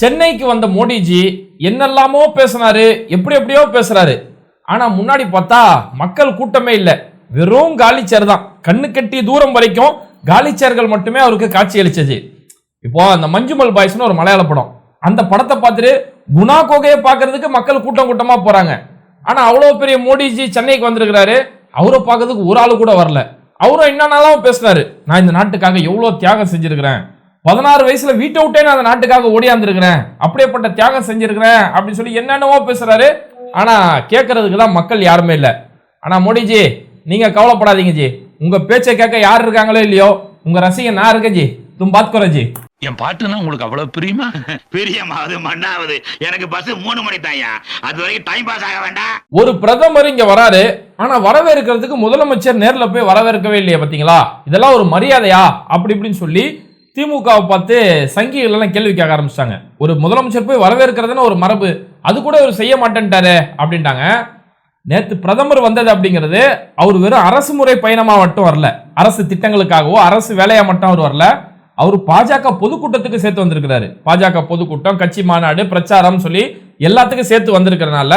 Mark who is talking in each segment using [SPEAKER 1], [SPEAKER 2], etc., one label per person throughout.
[SPEAKER 1] சென்னைக்கு வந்த மோடிஜி என்னெல்லாமோ பேசினாரு எப்படி எப்படியோ பேசுறாரு. ஆனா முன்னாடி பார்த்தா மக்கள் கூட்டமே இல்லை. வெறும் காலிச்சேர் தான். கண்ணு கட்டி தூரம் வரைக்கும் காலிச்சேர்கள் மட்டுமே அவருக்கு காட்சி அளிச்சது. இப்போ அந்த மஞ்சுமல் பாய்ஸ்னு ஒரு மலையாள படம். அந்த படத்தை பார்த்துட்டு குணா கோகையை பார்க்கறதுக்கு மக்கள் கூட்டம் கூட்டமா போறாங்க. ஆனா அவ்வளோ பெரிய மோடிஜி சென்னைக்கு வந்திருக்கிறாரு. அவரை பார்க்கறதுக்கு ஒரு ஆள் கூட வரல. அவரும் என்னன்னாலும் பேசுனாரு? நான் இந்த நாட்டுக்காக எவ்வளோ தியாகம் செஞ்சிருக்கிறேன். பதினாறு வயசுல வீட்டை விட்டே நான் அந்த நாட்டுக்காக ஓடியாந்துருக்கிறேன். அப்படியேப்பட்ட தியாகம் செஞ்சிருக்கிறேன் அப்படின்னு சொல்லி என்னென்னவோ பேசுறாரு. ஆனா கேட்கறதுக்கு தான் மக்கள் யாருமே இல்லை. ஆனா மோடிஜி நீங்க கவலைப்படாதீங்க ஜி. உங்க பேச்சை கேட்க யார் இருக்காங்களோ இல்லையோ உங்க ரசிகன் நான் இருக்கேன் ஜி. தும் பாத்துக்கிறேன் ஜி.
[SPEAKER 2] என் பாட்டுன்னா உங்களுக்கு அவ்வளவு பிரியுமா?
[SPEAKER 3] பிரியமாவது மண்ணாவது. எனக்கு பஸ் மூணு மணி தாயா அது வரைக்கும் டைம் பாஸ் ஆக வேண்டாம்.
[SPEAKER 1] ஒரு பிரதமர் இங்க வராரு. ஆனா வரவேற்கிறதுக்கு முதலமைச்சர் நேர்ல போய் வரவேற்கவே இல்லையா பாத்தீங்களா? இதெல்லாம் ஒரு மரியாதையா? அப்படி இப்படின்னு சொல்லி திமுகவை பார்த்து சங்கிகள் எல்லாம் கேள்வி கேட்க ஆரம்பிச்சிட்டாங்க. ஒரு முதலமைச்சர் போய் வரவேற்கிறதுன்னு ஒரு மரபு அது கூட அவர் செய்ய மாட்டேன்ட்டாரு அப்படின்ட்டாங்க. நேற்று பிரதமர் வந்தது அப்படிங்கிறது அவர் வெறும் அரசு முறை பயணமாக மட்டும் வரல. அரசு திட்டங்களுக்காகவோ அரசு வேலையாக மட்டும் அவர் வரல. அவர் பாஜக பொதுக்கூட்டத்துக்கு சேர்த்து வந்திருக்கிறாரு. பாஜக பொதுக்கூட்டம் கட்சி மாநாடு பிரச்சாரம் சொல்லி எல்லாத்துக்கும் சேர்த்து வந்திருக்கிறனால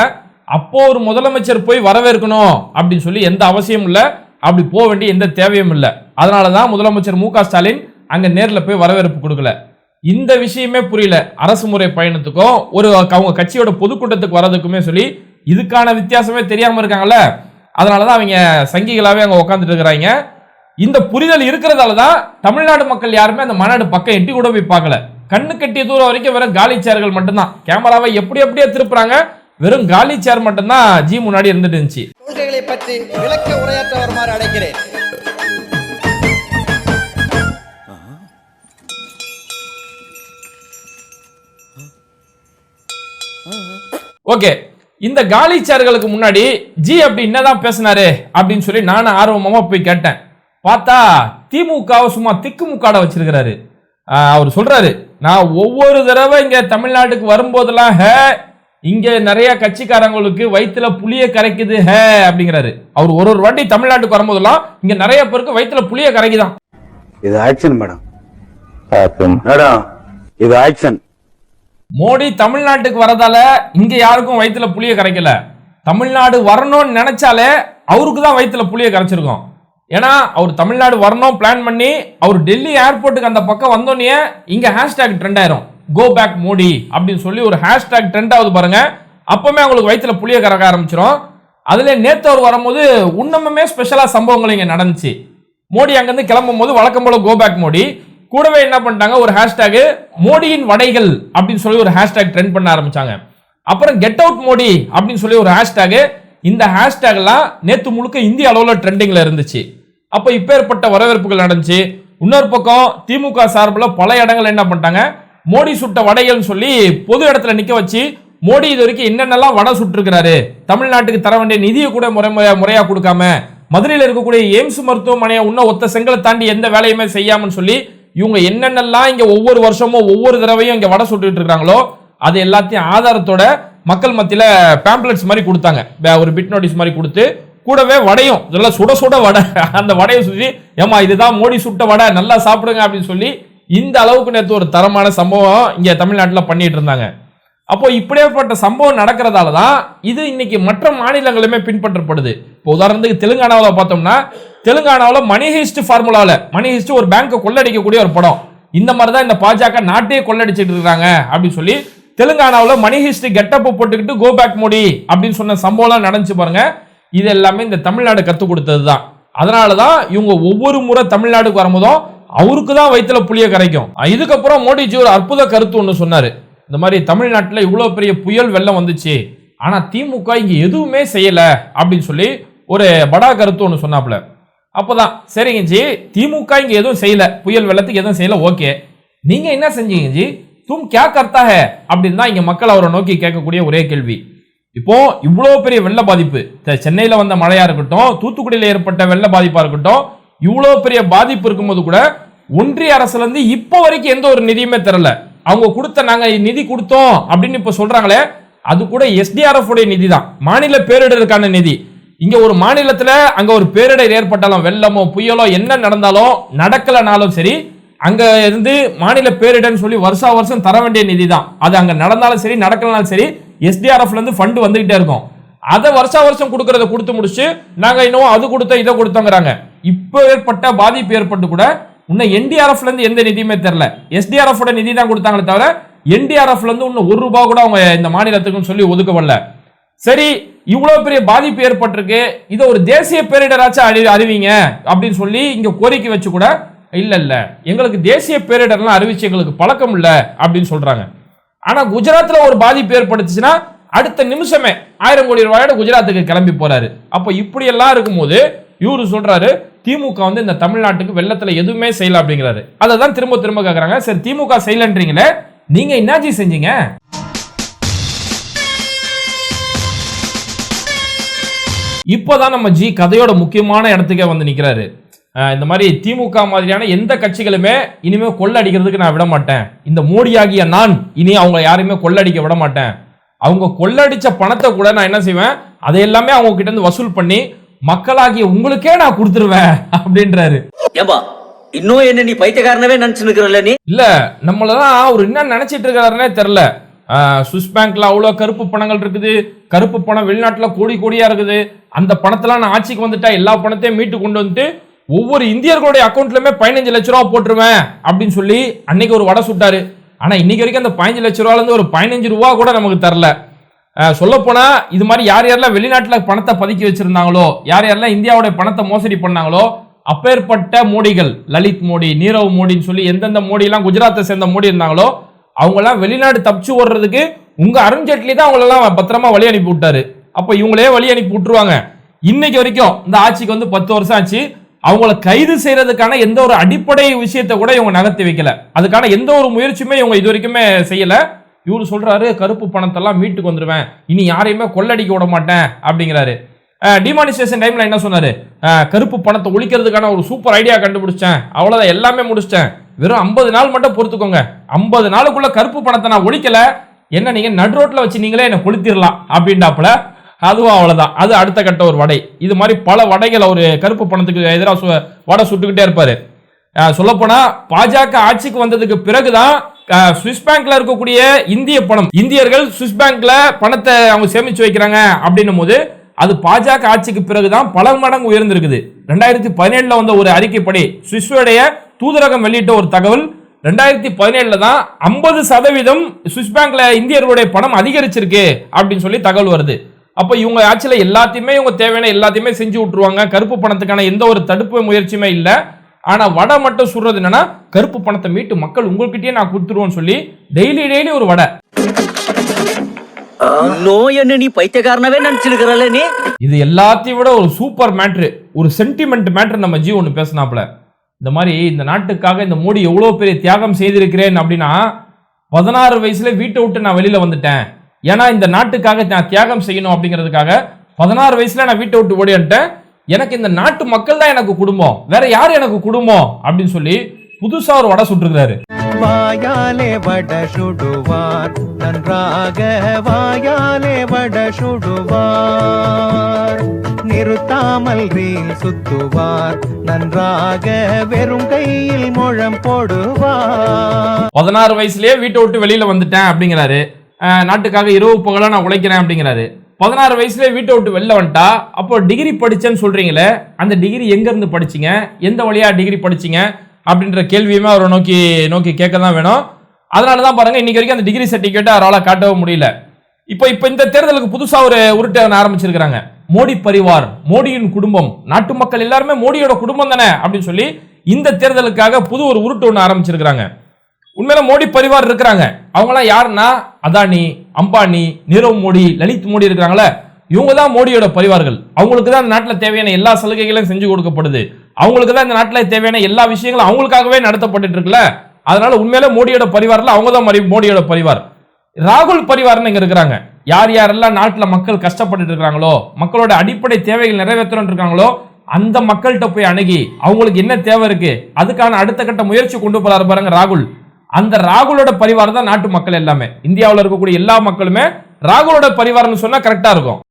[SPEAKER 1] அப்போ ஒரு முதலமைச்சர் போய் வரவேற்கணும் அப்படின்னு சொல்லி எந்த அவசியமும் இல்லை. அப்படி போக வேண்டிய எந்த தேவையும் இல்லை. அதனால தான் முதலமைச்சர் மு ஸ்டாலின் அங்க நேர்ல போய் வரவேற்பு கொடுக்கல. இந்த விஷயமே புரியல. அரசு முறை பயணத்துக்கும் ஒரு அவங்க கட்சியோட பொதுக்கூட்டத்துக்கு வர்றதுக்குமே சொல்லி இதுக்கான வித்தியாசமே தெரியாம இருக்காங்கல்ல? அதனாலதான் அவங்க சங்கிகளாவே அங்க உட்காந்துட்டு இருக்கிறாங்க. இந்த புரிதல் இருக்கிறதால தான் தமிழ்நாடு மக்கள் யாருமே அந்த மாநாடு பக்கம் எட்டி கூட போய் பார்க்கல. கண்ணு கட்டிய தூரம் வரைக்கும் வெறும் காலி சேர்கள் மட்டும்தான். கேமராவை எப்படி எப்படியே திருப்புறாங்க. வெறும் காலி சேர் மட்டும்தான் ஜி முன்னாடி இருந்துட்டு இருந்துச்சு.
[SPEAKER 4] கொள்கைகளை பற்றி விளக்க உரையாற்ற வருமாறு அடைக்கிறேன்
[SPEAKER 1] ஓகே. இந்த காலி சேர்களுக்கு முன்னாடி ஜி அப்படி என்னதான் பேசினாரு அப்படின்னு சொல்லி நானும் ஆர்வமாக போய் கேட்டேன். பார்த்தா திமுகவை சும்மா திக்குமுக்காட வச்சிருக்கிறாரு. அவர் சொல்றாரு நான் ஒவ்வொரு தடவை இங்க தமிழ்நாட்டுக்கு வரும்போதெல்லாம் ஹே இங்க நிறைய கட்சிக்காரங்களுக்கு வயிற்றுல புளிய கரைக்குது ஹே அப்படிங்கிறாரு. அவர் ஒரு ஒரு வாட்டி தமிழ்நாட்டுக்கு வரும்போதெல்லாம் இங்க நிறைய பேருக்கு வயிற்றுல புளிய கரைக்குதான்.
[SPEAKER 5] இது ஆக்ஷன் மேடம். மேடம் இது ஆக்ஷன்.
[SPEAKER 1] மோடி தமிழ்நாட்டுக்கு வரதால இங்க யாருக்கும் வயிற்றுல புளிய கரைக்கல. தமிழ்நாடு வரணும்னு நினைச்சாலே அவருக்கு தான் வயிற்றுல புளிய கரைச்சிருக்கோம். ஏன்னா அவர் தமிழ்நாடு வரணும் பிளான் பண்ணி அவர் டெல்லி ஏர்போர்ட்டுக்கு அந்த பக்கம் வந்தோடனே இங்க ஹேஷ்டேக் ட்ரெண்ட் ஆயிரும். கோ பேக் மோடி அப்படின்னு சொல்லி ஒரு ஹேஷ்டேக் ட்ரெண்ட் ஆகுது பாருங்க. அப்பவுமே அவங்களுக்கு வயிற்றுல புளிய கறக்க ஆரம்பிச்சிடும் அதுல நேத்து அவர் வரும்போது இன்னமுமே ஸ்பெஷலா சம்பவங்கள் இங்க நடந்துச்சு. மோடி அங்கிருந்து கிளம்பும் போது வழக்கம் போல கோ பேக் மோடி. கூடவே என்ன பண்ணிட்டாங்க? ஒரு ஹேஷ்டேக் மோடியின் வடைகள் அப்படின்னு சொல்லி ஒரு ஹேஷ்டேக் ட்ரெண்ட் பண்ண ஆரம்பிச்சாங்க. அப்புறம் கெட் அவுட் மோடி அப்படின்னு சொல்லி ஒரு ஹேஷ்டேக் இந்த ஹேஷ்டேக்லாம் நேற்று முழுக்க இந்திய அளவில் ட்ரெண்டிங்கில் இருந்துச்சு. அப்போ இப்பேற்பட்ட வரவேற்புகள் நடந்துச்சு. இன்னொரு பக்கம் திமுக சார்பில் பல இடங்கள் என்ன பண்ணிட்டாங்க? மோடி சுட்ட வடைகள்னு சொல்லி பொது இடத்துல நிற்க வச்சு மோடி இது வரைக்கும் என்னென்னலாம் வடை சுட்டிருக்கிறாரு? தமிழ்நாட்டுக்கு தர வேண்டிய நிதியை கூட முறை முறையாக கொடுக்காம மதுரையில் இருக்கக்கூடிய எய்ம்ஸ் மருத்துவமனையை இன்னும் ஒத்த செங்கலை தாண்டி எந்த வேலையுமே செய்யாமன்னு சொல்லி இவங்க என்னென்னலாம் இங்கே ஒவ்வொரு வருஷமும் ஒவ்வொரு தடவையும் இங்கே வடை சுட்டுட்டு இருக்காங்களோ அது எல்லாத்தையும் ஆதாரத்தோட மக்கள் மத்தியில் பேம்ப்ளெட்ஸ் மாதிரி கொடுத்தாங்க. ஒரு பிட் நோட்டீஸ் மாதிரி கொடுத்து கூடவே வடையும். இதெல்லாம் சுட சுட வடை. அந்த வடையை சுற்றி ஏமா இதுதான் மோடி சுட்ட வடை நல்லா சாப்பிடுங்க அப்படின்னு சொல்லி இந்த அளவுக்கு நேற்று ஒரு தரமான சம்பவம் இங்கே தமிழ்நாட்டில் பண்ணிட்டு இருந்தாங்க. அப்போ இப்படியேப்பட்ட சம்பவம் நடக்கிறதால தான் இது இன்னைக்கு மற்ற மாநிலங்களுமே பின்பற்றப்படுது. இப்போ உதாரணத்துக்கு தெலுங்கானாவில் பார்த்தோம்னா தெலுங்கானாவில் மணி ஹிஸ்ட் ஃபார்முலாவில் மணி ஹிஸ்ட் ஒரு பேங்க்கை கொள்ளடிக்கக்கூடிய ஒரு படம். இந்த மாதிரி தான் இந்த பாஜக நாட்டையே கொள்ளடிச்சிட்டு இருக்காங்க அப்படின்னு சொல்லி தெலுங்கானாவில் மணி ஹிஸ்ட் கெட்டப்ப போட்டுக்கிட்டு கோ பேக் மோடி அப்படின்னு சொன்ன சம்பவம்லாம் நடந்துச்சு பாருங்க. இது எல்லாமே இந்த தமிழ்நாடு கற்றுக் கொடுத்தது தான் அதனால தான் இவங்க ஒவ்வொரு முறை தமிழ்நாடுக்கு வரும்போதும் அவருக்கு தான் வயிற்றுல புளிய கரைக்கும். இதுக்கப்புறம் மோடிஜி ஒரு அற்புத கருத்து ஒன்று சொன்னார். இந்த மாதிரி தமிழ்நாட்டில் இவ்வளோ பெரிய புயல் வெள்ளம் வந்துச்சு. ஆனால் திமுக இங்கே எதுவுமே செய்யலை அப்படின்னு சொல்லி ஒரு படா கருத்து ஒன்று சொன்னாப்புல. அப்போதான். சரிங்க ஜி. திமுக இங்கே எதுவும் செய்யல. புயல் வெள்ளத்துக்கு எதுவும் செய்யல. ஓகே. நீங்க என்ன செஞ்சீங்க ஜி? தும் கே கர்த்தா ஹே அப்படின்னு தான் இங்க மக்கள் அவரை நோக்கி கேட்கக்கூடிய ஒரே கேள்வி. இப்போ இவ்வளோ பெரிய வெள்ள பாதிப்பு. த- வந்த மழையா இருக்கட்டும் தூத்துக்குடியில் ஏற்பட்ட வெள்ள பாதிப்பா இருக்கட்டும் இவ்வளோ பெரிய பாதிப்பு இருக்கும்போது கூட ஒன்றிய அரசுல இருந்து இப்போ வரைக்கும் எந்த ஒரு நிதியுமே தரல. அவங்க கொடுத்த நாங்க நிதி கொடுத்தோம் அப்படின்னு இப்ப சொல்றாங்களே அது கூட எஸ்டிஆர்எஃப் உடைய நிதி தான் மாநில பேரிடருக்கான நிதி. இங்க ஒரு மாநிலத்துல அங்க ஒரு பேரிடர் ஏற்பட்டாலும் வெள்ளமோ புயலோ என்ன நடந்தாலும் நடக்கலனாலும் சரி அங்க இருந்து மாநில பேரிடர்னு சொல்லி வருஷா வருஷம் தர வேண்டிய நிதி தான் அது அங்க நடந்தாலும் சரி நடக்கலனாலும் சரி எஸ்டிஆர்எஃப்ல இருந்து ஃபண்ட் வந்துகிட்டே இருக்கும். அதை வருஷா வருஷம் கொடுக்கறத கொடுத்து முடிச்சு நாங்க இன்னும் அது கொடுத்தோம் இதை கொடுத்தோங்கிறாங்க. இப்போ ஏற்பட்ட பாதிப்பு ஏற்பட்டு கூட இன்னும் என்டிஆர்எஃப்ல இருந்து எந்த நிதியுமே தெரியல. எஸ்டிஆர்எஃப் நிதி தான் கொடுத்தாங்களே தவிர என்டிஆர்எஃப்ல இருந்து இன்னும் ஒரு ரூபா கூட அவங்க இந்த மாநிலத்துக்குன்னு சொல்லி ஒதுக்கப்படல சரி இவ்வளவு பெரிய பாதிப்பு ஏற்பட்டிருக்கு. இதை ஒரு தேசிய பேரிடராச்சும் அறி அறிவிங்க அப்படின்னு சொல்லி இங்க கோரிக்கை வச்சு கூட இல்ல இல்ல. எங்களுக்கு தேசிய பேரிடர்லாம் அறிவிச்சு எங்களுக்கு பழக்கம் இல்ல அப்படின்னு சொல்றாங்க. ஆனா குஜராத்ல ஒரு பாதிப்பு ஏற்பட்டுச்சுன்னா அடுத்த நிமிஷமே ஆயிரம் கோடி ரூபாயோட குஜராத்துக்கு கிளம்பி போறாரு. அப்ப இப்படி எல்லாம் இருக்கும்போது இவரு சொல்றாரு திமுக வந்து இந்த தமிழ்நாட்டுக்கு வெள்ளத்துல எதுவுமே செய்யல அப்படிங்கிறாரு. அதை தான் திரும்ப திரும்ப கேக்குறாங்க. சரி திமுக செய்யலன்றீங்களே நீங்க என்னாச்சு செஞ்சீங்க? இப்போதான் நம்ம ஜி கதையோட முக்கியமான இடத்துக்கே வந்து நிக்கிறாரு. அஹ் இந்த மாதிரி திமுக மாதிரியான எந்த கட்சிகளுமே இனிமே கொள்ளடிக்கிறதுக்கு நான் விட மாட்டேன் இந்த மோடியாகிய நான் இனி அவங்க யாரையுமே கொள்ளடிக்க விட மாட்டேன் அவங்க கொள்ளடிச்ச பணத்தை கூட நான் என்ன செய்வேன்? அதை எல்லாமே அவங்க கிட்ட இருந்து வசூல் பண்ணி மக்களாகிய உங்களுக்கே நான் கொடுத்துருவேன் அப்படின்றாரு.
[SPEAKER 6] ஏம்பா இன்னும் என்ன நீ பைத்தியக்காரனவே நினைச்சு நிக்கிறல்ல நீ?
[SPEAKER 1] இல்ல நம்மளதான் அவர் என்ன நினைச்சிட்டு இருக்காருன்னே தெரியல சுவிஸ் பேங்க்ல அவ்வளவு கருப்பு பணங்கள் இருக்குது. கருப்பு பணம் வெளிநாட்டுல கோடி கோடியா இருக்குது. அந்த பணத்தெல்லாம் நான் ஆட்சிக்கு வந்துட்டா எல்லா பணத்தையும் மீட்டு கொண்டு வந்துட்டு ஒவ்வொரு இந்தியர்களுடைய அக்கௌண்ட்லயுமே பதினஞ்சு லட்ச ரூபா போட்டுருவேன் அப்படின்னு சொல்லி அன்னைக்கு ஒரு வடை சுட்டாரு. ஆனா இன்னைக்கு வரைக்கும் அந்த பதினஞ்சு லட்ச ரூபாலேருந்து ஒரு பதினஞ்சு ரூபா கூட நமக்கு தரல. சொல்ல போனா இது மாதிரி யார் யாரெல்லாம் வெளிநாட்டில் பணத்தை பதுக்கி வச்சிருந்தாங்களோ யார் யாரெல்லாம் இந்தியாவுடைய பணத்தை மோசடி பண்ணாங்களோ அப்பேற்பட்ட மோடிகள் லலித் மோடி நீரவ் மோடின்னு சொல்லி எந்தெந்த மோடிலாம் குஜராத்தை சேர்ந்த மோடி இருந்தாங்களோ அவங்கெல்லாம் வெளிநாடு தப்பிச்சு ஓடுறதுக்கு உங்க அருண்ஜேட்லி தான் அவங்களெல்லாம் பத்திரமா வழி அனுப்பி விட்டாரு. அப்ப இவங்களே வழி அனுப்பி விட்டுருவாங்க. இன்னைக்கு வரைக்கும் இந்த ஆட்சிக்கு வந்து பத்து வருஷம் ஆச்சு. அவங்கள கைது செய்யறதுக்கான எந்த ஒரு அடிப்படை விஷயத்தை கூட இவங்க நகர்த்தி வைக்கல. அதுக்கான எந்த ஒரு முயற்சியுமே இவங்க இது வரைக்குமே செய்யல. இவர் சொல்றாரு கருப்பு பணத்தெல்லாம் மீட்டுக்கு வந்துருவேன். இனி யாரையுமே கொள்ளடிக்க விட மாட்டேன். அப்படிங்கிறாரு. டிமானிஸ்டேஷன் டைம்ல என்ன சொன்னாரு? கருப்பு பணத்தை ஒழிக்கிறதுக்கான ஒரு சூப்பர் ஐடியா கண்டுபிடிச்சேன். அவ்வளவுதான் எல்லாமே முடிச்சிட்டேன். வெறும் ஐம்பது நாள் மட்டும் பொறுத்துக்கோங்க. ஐம்பது நாளுக்குள்ள கருப்பு பணத்தை நான் ஒழிக்கல. என்ன நீங்க நடு ரோட்ல வச்சு நீங்களே என்ன கொளுத்திடலாம். அப்படின்டாப்புல அதுவும் அவ்வளோதான் அது அடுத்த கட்ட ஒரு வடை. இது மாதிரி பல வடைகள் அவர் கருப்பு பணத்துக்கு எதிராக வடை சுட்டுக்கிட்டே இருப்பார். சொல்லப்போனால் பாஜக ஆட்சிக்கு வந்ததுக்கு பிறகுதான் தான் சுவிஸ் பேங்க்ல இருக்கக்கூடிய இந்திய பணம் இந்தியர்கள் சுவிஸ் பேங்க்ல பணத்தை அவங்க சேமிச்சு வைக்கிறாங்க அப்படின்னும் போது அது பாஜக ஆட்சிக்கு பிறகுதான் பல மடங்கு உயர்ந்திருக்குது. ரெண்டாயிரத்தி பதினேழுல வந்த ஒரு அறிக்கைப்படி சுவிஸ்வுடைய தூதரகம் வெளியிட்ட ஒரு தகவல் ரெண்டாயிரத்தி பதினேழுல தான் ஐம்பது சதவீதம் சுவிஸ் பேங்க்ல இந்தியர்களுடைய பணம் அதிகரிச்சிருக்கு அப்படின்னு சொல்லி தகவல் வருது. அப்ப இவங்க ஆட்சியில எல்லாத்தையுமே இவங்க தேவையான எல்லாத்தையுமே செஞ்சு விட்டுருவாங்க. கருப்பு பணத்துக்கான எந்த ஒரு தடுப்பு முயற்சியுமே இல்ல. ஆனா வடை மட்டும் சுடுறது என்னன்னா கருப்பு பணத்தை மீட்டு மக்கள் உங்ககிட்டயே நான் கொடுத்துருவோம்னு சொல்லி டெய்லி டெய்லி ஒரு வடை.
[SPEAKER 6] இன்னும் என்ன நீ பைத்தியக்காரனவே நினைச்சு நிக்கிறல்ல நீ?
[SPEAKER 1] இது எல்லாத்தையும் விட ஒரு சூப்பர் மேட்ரு ஒரு சென்டிமெண்ட் மேட்ரு நம்ம ஜி ஒன்று பேசினாப்ல இந்த மாதிரி இந்த நாட்டுக்காக இந்த மோடி எவ்வளோ பெரிய தியாகம் செய்திருக்கிறேன் அப்படின்னா பதினாறு வயசுல வீட்டை விட்டு நான் வெளியில வந்துட்டேன். ஏன்னா இந்த நாட்டுக்காக நான் தியாகம் செய்யணும் அப்படிங்கிறதுக்காக பதினாறு வயசுல நான் வீட்டை விட்டு ஓடி வந்துட்டேன். எனக்கு இந்த நாட்டு மக்கள் தான் எனக்கு குடும்பம். வேற யார் எனக்கு குடும்பம்? அப்படின்னு சொல்லி புதுசா ஒரு வடை சுட்டுருக்காரு
[SPEAKER 7] வாயாலே வட சுடுவார். நன்றாக வாயாலே வட சுடுவார். நிறுத்தாமல் ரீல் சுத்துவார். நன்றாக வெறும் கையில் முழம் போடுவார்.
[SPEAKER 1] பதினாறு வயசுலயே வீட்டை விட்டு வெளியில வந்துட்டேன் அப்படிங்கிறாரு. நாட்டுக்காக இரவு பகலாக நான் உழைக்கிறேன் அப்படிங்கிறாரு. பதினாறு வயசுலேயே வீட்டை விட்டு வெளில வந்துட்டா அப்போ டிகிரி படிச்சேன்னு சொல்றீங்களே அந்த டிகிரி எங்கேருந்து படிச்சிங்க? படிச்சீங்க எந்த வழியாக டிகிரி படிச்சீங்க? அப்படின்ற கேள்வியுமே அவரை நோக்கி நோக்கி கேட்க தான் வேணும். அதனால தான் பாருங்க இன்னைக்கு வரைக்கும் அந்த டிகிரி சர்டிஃபிகேட்டை அவரால் காட்டவும் முடியல. இப்போ இப்போ இந்த தேர்தலுக்கு புதுசாக ஒரு உருட்டை ஆரம்பிச்சிருக்கிறாங்க. மோடி பரிவார் மோடியின் குடும்பம் நாட்டு மக்கள் எல்லாருமே மோடியோட குடும்பம் தானே அப்படின்னு சொல்லி இந்த தேர்தலுக்காக புது ஒரு உருட்டு ஒன்று ஆரம்பிச்சிருக்கிறாங்க. உண்மையில மோடி பரிவார் இருக்கிறாங்க. அவங்களாம் யாருன்னா அதானி அம்பானி நீரவ் மோடி லலித் மோடி இருக்கிறாங்களே இவங்க தான் மோடியோட பரிவார்கள். அவங்களுக்கு தான் இந்த நாட்டில் தேவையான எல்லா சலுகைகளும் செஞ்சு கொடுக்கப்படுது. அவங்களுக்கு தான் இந்த நாட்டில் தேவையான எல்லா விஷயங்களும் அவங்களுக்காகவே நடத்தப்பட்டு இருக்குல்ல அதனால உண்மையில மோடியோட பரிவாரில் அவங்க தான் மோடியோட பரிவார். ராகுல் பரிவார்னு இங்க இருக்கிறாங்க. யார் யாரெல்லாம் நாட்டில் மக்கள் கஷ்டப்பட்டுட்டு இருக்காங்களோ மக்களோட அடிப்படை தேவைகள் நிறைவேற்றணும் இருக்காங்களோ அந்த மக்கள்கிட்ட போய் அணுகி அவங்களுக்கு என்ன தேவை இருக்கு அதுக்கான அடுத்த கட்ட முயற்சி கொண்டு போறாரு பாருங்க ராகுல். அந்த ராகுலோட பரிவாரம் தான் நாட்டு மக்கள் எல்லாமே. இந்தியாவில் இருக்கக்கூடிய எல்லா மக்களுமே ராகுலோட பரிவாரம்னு சொன்னா கரெக்டா இருக்கும்.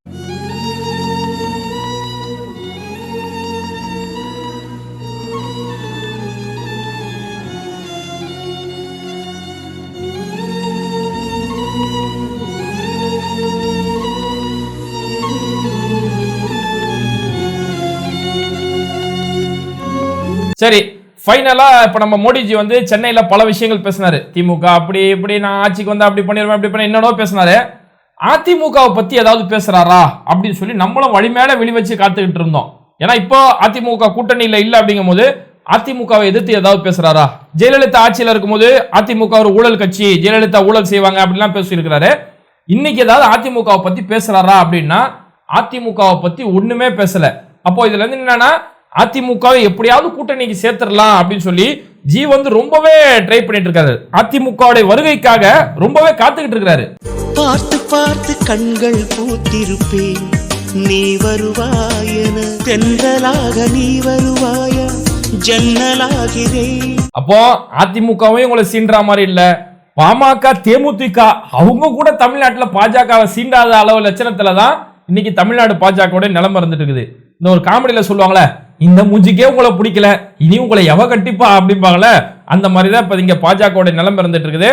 [SPEAKER 1] சரி ஃபைனலாக இப்போ நம்ம மோடிஜி வந்து சென்னையில் பல விஷயங்கள் பேசினார். திமுக அப்படி இப்படி நான் ஆட்சிக்கு வந்து அப்படி பண்ணிடுவேன் அப்படி பண்ண என்னென்னோ பேசினாரு. அதிமுகவை பற்றி ஏதாவது பேசுகிறாரா அப்படின்னு சொல்லி நம்மளும் வழிமேல வெளி வச்சு காத்துக்கிட்டு இருந்தோம். ஏன்னா இப்போ அதிமுக கூட்டணியில் இல்லை அப்படிங்கும் போது அதிமுகவை எதிர்த்து ஏதாவது பேசுறாரா? ஜெயலலிதா ஆட்சியில் இருக்கும்போது அதிமுக ஒரு ஊழல் கட்சி ஜெயலலிதா ஊழல் செய்வாங்க அப்படிலாம் பேசியிருக்கிறாரு. இன்னைக்கு ஏதாவது அதிமுகவை பற்றி பேசுறாரா அப்படின்னா அதிமுகவை பற்றி ஒன்றுமே பேசலை. அப்போ இதுல இருந்து என்னன்னா அதிமுகவை எப்படியாவது கூட்டணிக்கு சேர்த்துடலாம் அப்படின்னு சொல்லி ஜி வந்து ரொம்பவே ட்ரை பண்ணிட்டு இருக்காரு. அதிமுகவுடைய வருகைக்காக ரொம்பவே காத்துக்கிட்டு இருக்காரு
[SPEAKER 8] பார்த்து பார்த்து கண்கள் பூத்திருப்பேன் நீ வருவாயன தென்றலாக நீ வருவாயா? ஜன்னலாகிறேன்
[SPEAKER 1] அப்போ அதிமுகவையும் உங்களை சீன்றா மாதிரி இல்ல. பாமக தேமுதிக அவங்க கூட தமிழ்நாட்டுல பாஜகவை சீண்டாத அளவு லட்சணத்துல தான் இன்னைக்கு தமிழ்நாடு பாஜகவோட நிலைமை இருந்துட்டு இருக்குது. இந்த ஒரு காமெடியில சொல்லுவாங்களே இந்த மூஞ்சிக்கே உங்களை பிடிக்கல. இனி உங்களை எவ கட்டிப்பா அப்படிம்பாங்கள அந்த மாதிரி தான் இப்போ இங்கே பாஜகவுடைய நிலம் இருந்துட்டு இருக்குது.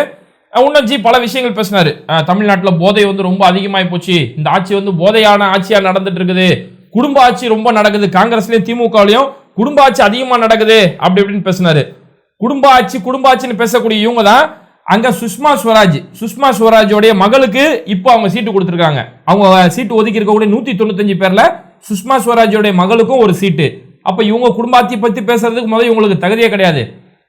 [SPEAKER 1] உன்னச்சி பல விஷயங்கள் பேசினாரு. தமிழ்நாட்டில் போதை வந்து ரொம்ப அதிகமாகி போச்சு. இந்த ஆட்சி வந்து போதையான ஆட்சியாக நடந்துட்டு இருக்குது. குடும்ப ஆட்சி ரொம்ப நடக்குது. காங்கிரஸ்லயும் திமுகலையும் குடும்ப ஆட்சி அதிகமாக நடக்குது. அப்படி இப்படின்னு பேசினாரு. குடும்ப ஆட்சி குடும்ப ஆட்சின்னு பேசக்கூடிய இவங்க தான் அங்க சுஷ்மா ஸ்வராஜ். சுஷ்மா ஸ்வராஜோடைய மகளுக்கு இப்போ அவங்க சீட்டு கொடுத்துருக்காங்க. அவங்க சீட்டு ஒதுக்கி இருக்கக்கூடிய நூத்தி தொண்ணூத்தஞ்சு பேர்ல சுஷ்மா ஸ்வராஜோடைய மகளுக்கும் ஒரு சீட்டு. அப்போ இவங்க குடும்பத்தை பற்றி பேசுறதுக்கு முதல்ல இவங்களுக்கு தகுதியே கிடையாது.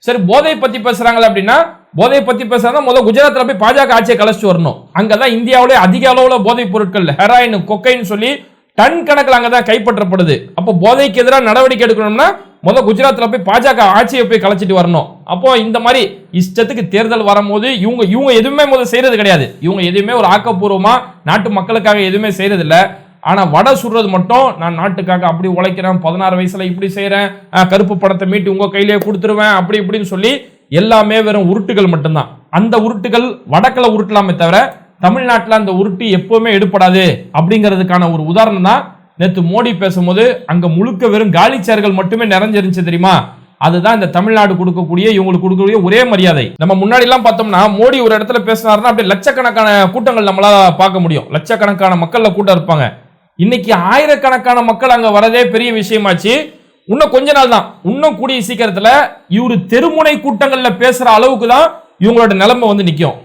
[SPEAKER 1] சரி போதை பற்றி பேசுகிறாங்களே அப்படின்னா போதை பற்றி பேசுறாங்க முதல் குஜராத்தில் போய் பாஜக ஆட்சியை கலைச்சிட்டு வரணும். அங்கே தான் இந்தியாவிலே அதிக அளவில் போதைப் பொருட்கள் ஹெராயின் கொக்கைன்னு சொல்லி டன் கணக்கில் அங்கே தான் கைப்பற்றப்படுது. அப்போ போதைக்கு எதிராக நடவடிக்கை எடுக்கணும்னா முதல் குஜராத்தில் போய் பாஜக ஆட்சியை போய் கலைச்சிட்டு வரணும். அப்போ இந்த மாதிரி இஷ்டத்துக்கு தேர்தல் வரும்போது இவங்க இவங்க எதுவுமே முதல் செய்யறது கிடையாது. இவங்க எதுவுமே ஒரு ஆக்கப்பூர்வமாக நாட்டு மக்களுக்காக எதுவுமே செய்யறதில்லை. ஆனால் வடை சுடுறது மட்டும் நான் நாட்டுக்காக அப்படி உழைக்கிறேன் பதினாறு வயசில் இப்படி செய்கிறேன் கருப்பு பணத்தை மீட்டு உங்கள் கையிலேயே கொடுத்துருவேன் அப்படி இப்படின்னு சொல்லி எல்லாமே வெறும் உருட்டுகள் மட்டும்தான். அந்த உருட்டுகள் வடக்கில் உருட்டலாமே தவிர தமிழ்நாட்டில் அந்த உருட்டு எப்போவுமே எடுப்படாது அப்படிங்கிறதுக்கான ஒரு உதாரணம் தான் நேற்று மோடி பேசும்போது அங்கே முழுக்க வெறும் காலி சேர்கள் மட்டுமே நிறைஞ்சிருந்துச்சு தெரியுமா? அதுதான் இந்த தமிழ்நாடு கொடுக்கக்கூடிய இவங்களுக்கு கொடுக்கக்கூடிய ஒரே மரியாதை. நம்ம முன்னாடி எல்லாம் பார்த்தோம்னா மோடி ஒரு இடத்துல பேசினாருன்னா அப்படியே லட்சக்கணக்கான கூட்டங்கள் நம்மளால பார்க்க முடியும். லட்சக்கணக்கான மக்கள்ல கூட்டம் இருப்பாங்க. இன்னைக்கு ஆயிரக்கணக்கான மக்கள் அங்க வரதே பெரிய விஷயமாச்சு. இன்னும் கொஞ்ச நாள் தான். இன்னும் கூடிய சீக்கிரத்துல இவரு தெருமுனை கூட்டங்கள்ல பேசுற அளவுக்கு தான் இவங்களோட நிலைமை வந்து நிக்கும்.